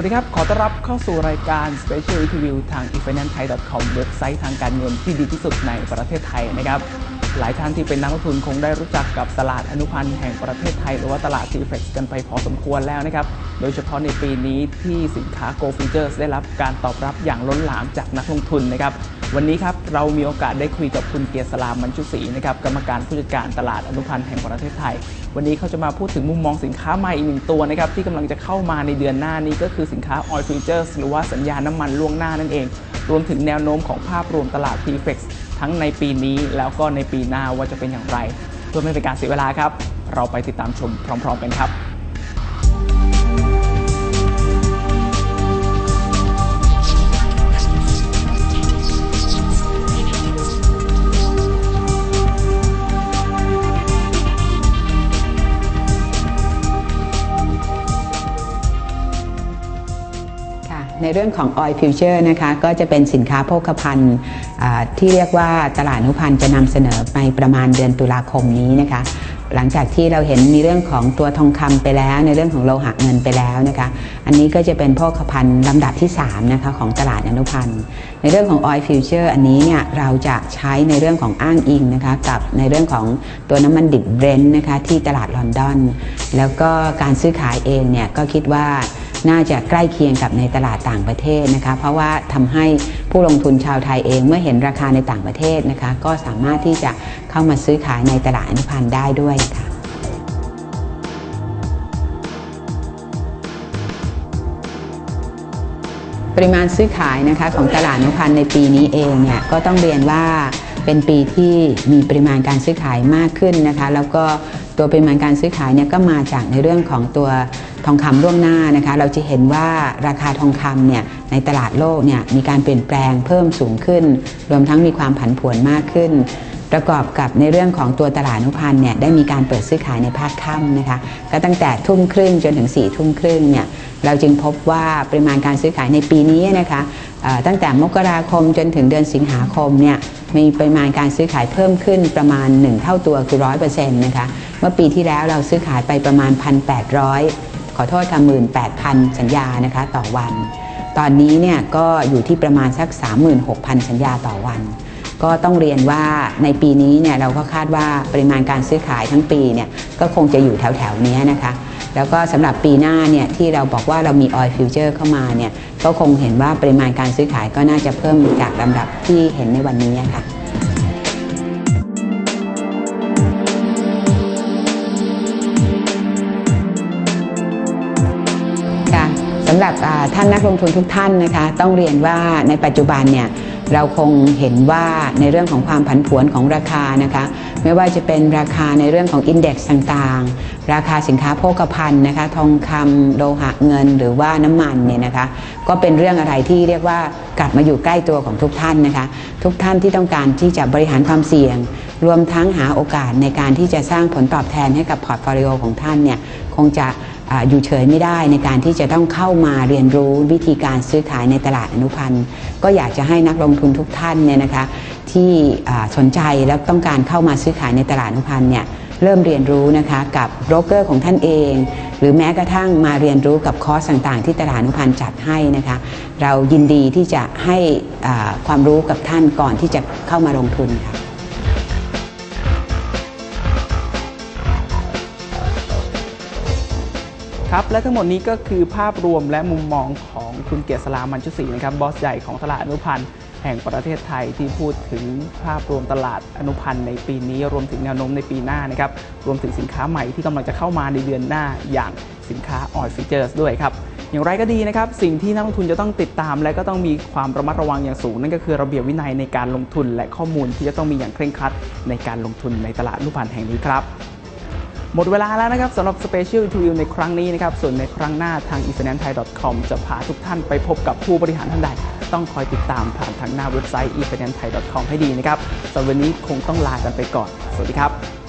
วัสดีครับ ขอต้อนรับเข้าสู่รายการ Special Review ทาง e f i n a n c e t h a i c o m เว็บไซต์ทางการเงินที่ดีที่สุดในประเทศไทยนะครับ หลายท่านที่เป็นนักลงทุนคงได้รู้จักกับตลาดอนุพันธ์แห่งประเทศไทย หรือว่าตลาด t f x กันไปพอสมควรแล้วนะครับ โดยเฉพาะในปีนี้ที่สินค้า Go Futures ได้รับการตอบรับอย่างล้นหลามจากนักลงทุนนะครับ วันนี้ครับเรามีโอกาสได้คุยกับคุณเกียรติสลามมันชุศรีนะครับกรรมการผู้จัดการตลาดอนุพันธ์แห่งประเทศไทย วันนี้เขาจะมาพูดถึงมุมมองสินค้าใหม่อีกหนึ่งตัวนะครับที่กำลังจะเข้ามาในเดือนหน้านี้ก็คือสินค้า Oil Futures หรือว่าสัญญาน้ำมันล่วงหน้านั่นเอง รวมถึงแนวโน้มของภาพรวมตลาด TFX ทั้งในปีนี้แล้วก็ในปีหน้าว่าจะเป็นอย่างไร เพื่อไม่เป็นการเสียเวลาครับ เราไปติดตามชมพร้อม ๆ กันครับ ในเรื่องของ Oil Future นะคะก็จะเป็นสินค้าโภคภัณฑ์อ่าที่เรียกว่าตลาดนุพันธ์จะนำเสนอในประมาณเดือนตุลาคมนี้นะคะหลังจากที่เราเห็นมีเรื่องของตัวทองคำไปแล้ว ในเรื่องของโลหะเงินไปแล้วนะคะ อันนี้ก็จะเป็นโภคภัณฑ์ลำดับที่3นะคะของตลาดอนุพันธ์ ในเรื่องของ Oil Future อันนี้เนี่ยเราจะใช้ในเรื่องของอ้างอิงนะคะกับในเรื่องของตัวน้ำมันดิบเบรนท์นะคะที่ตลาดลอนดอน แล้วก็การซื้อขายเองเนี่ยก็คิดว่า น่าจะใกล้เคียงกับในตลาดต่างประเทศนะคะ เพราะว่าทำให้ผู้ลงทุนชาวไทยเองเมื่อเห็นราคาในต่างประเทศนะคะ ก็สามารถที่จะเข้ามาซื้อขายในตลาดอนุพันธ์ได้ด้วยค่ะปริมาณซื้อขายนะคะของตลาดอนุพันธ์ในปีนี้เองเนี่ยก็ต้องเรียนว่าเป็นปีที่มีปริมาณการซื้อขายมากขึ้นนะคะ แล้วก็ ตัวปริมาณการซื้อขายเนี่ยก็มาจากในเรื่องของตัวทองคำล่วงหน้านะคะ เราจะเห็นว่าราคาทองคำเนี่ยในตลาดโลกเนี่ยมีการเปลี่ยนแปลงเพิ่มสูงขึ้น รวมทั้งมีความผันผวนมากขึ้น ประกอบกับในเรื่องของตัวตลาดนุพันธ์เนี่ยได้มีการเปิดซื้อขายในภาคค่ำนะคะก็ตั้งแต่ทุ่มครึ่งจนถึง4ี่ทุ่มครึ่งเนี่ยเราจึงพบว่าปริมาณการซื้อขายในปีนี้นะคะตั้งแต่มกราคมจนถึงเดือนสิงหาคมเนี่ย มีปริมาณการซื้อขายเพิ่มขึ้นประมาณ 1 เท่าตัวคือร้อยเปอร์เซ็นต์นะคะ เมื่อปีที่แล้วเราซื้อขายไปประมาณ 1,800 ขอโทษค่ะ18,000 สัญญานะคะต่อวัน ตอนนี้เนี่ยก็อยู่ที่ประมาณสัก 36,000 สัญญาต่อวัน ก็ต้องเรียนว่าในปีนี้เนี่ยเราก็คาดว่าปริมาณการซื้อขายทั้งปีเนี่ยก็คงจะอยู่แถวๆนี้นะคะ แล้วก็สำหรับปีหน้าเนี่ยที่เราบอกว่าเรามี Oil Future เข้ามาเนี่ยก็คงเห็นว่าปริมาณการซื้อขายก็น่าจะเพิ่มจากลำดับที่เห็นในวันนี้ค่ะค่ะสำหรับท่านนักลงทุนทุกท่านนะคะ ต้องเรียนว่าในปัจจุบันเนี่ย เราคงเห็นว่าในเรื่องของความผันผวนของราคานะคะ ไม่ว่าจะเป็นราคาในเรื่องของอินเด็กซ์ต่างๆ ราคาสินค้าโภคภัณฑ์นะคะ ทองคำโลหะเงินหรือว่าน้ำมันเนี่ยนะคะ ก็เป็นเรื่องอะไรที่เรียกว่ากลับมาอยู่ใกล้ตัวของทุกท่านนะคะ ทุกท่านที่ต้องการที่จะบริหารความเสี่ยง รวมทั้งหาโอกาสในการที่จะสร้างผลตอบแทนให้กับพอร์ตโฟลิโอของท่านเนี่ยคงจะ อยู่เฉยไม่ได้ในการที่จะต้องเข้ามาเรียนรู้วิธีการซื้อขายในตลาดอนุพันธ์ ก็อยากจะให้นักลงทุนทุกท่านเนี่ยนะคะที่สนใจแล้วต้องการเข้ามาซื้อขายในตลาดอนุพันธ์เนี่ยเริ่มเรียนรู้นะคะกับโบรกเกอร์ของท่านเอง หรือแม้กระทั่งมาเรียนรู้กับคอร์สต่างๆ ที่ตลาดอนุพันธ์จัดให้นะคะ เรายินดีที่จะให้ความรู้กับท่านก่อนที่จะเข้ามาลงทุนค่ะ ครับและทั้งหมดนี้ก็คือภาพรวมและมุมมองของคุณเกียรติสลามันชุศรีนะครับบอสใหญ่ของตลาดอนุพันธ์แห่งประเทศไทยที่พูดถึงภาพรวมตลาดอนุพันธ์ในปีนี้ รวมถึงแนวโน้มในปีหน้านะครับรวมถึงสินค้าใหม่ที่กำลังจะเข้ามาในเดือนหน้าอย่างสินค้า Oil Futures ด้วยครับอย่างไรก็ดีนะครับสิ่งที่นักลงทุนจะต้องติดตาม และก็ต้องมีความระมัดระวังอย่างสูง นั่นก็คือระเบียบวินัยในการลงทุน และข้อมูลที่จะต้องมีอย่างเคร่งครัดในการลงทุนในตลาดอนุพันธ์แห่งนี้ครับ หมดเวลาแล้วนะครับสำหรับสเปเชียลอินทิวในครั้งนี้นะครับ ส่วนในครั้งหน้าทาง i n s t a n t t h a i c o m จะพาทุกท่านไปพบกับผู้บริหารท่านใด ต้องคอยติดตามผ่านทางหน้าเว็บไซต์ i n s t a n t t h a i c o m ให้ดีนะครับสำหรับวันนี้คงต้องลากันไปก่อน สวัสดีครับ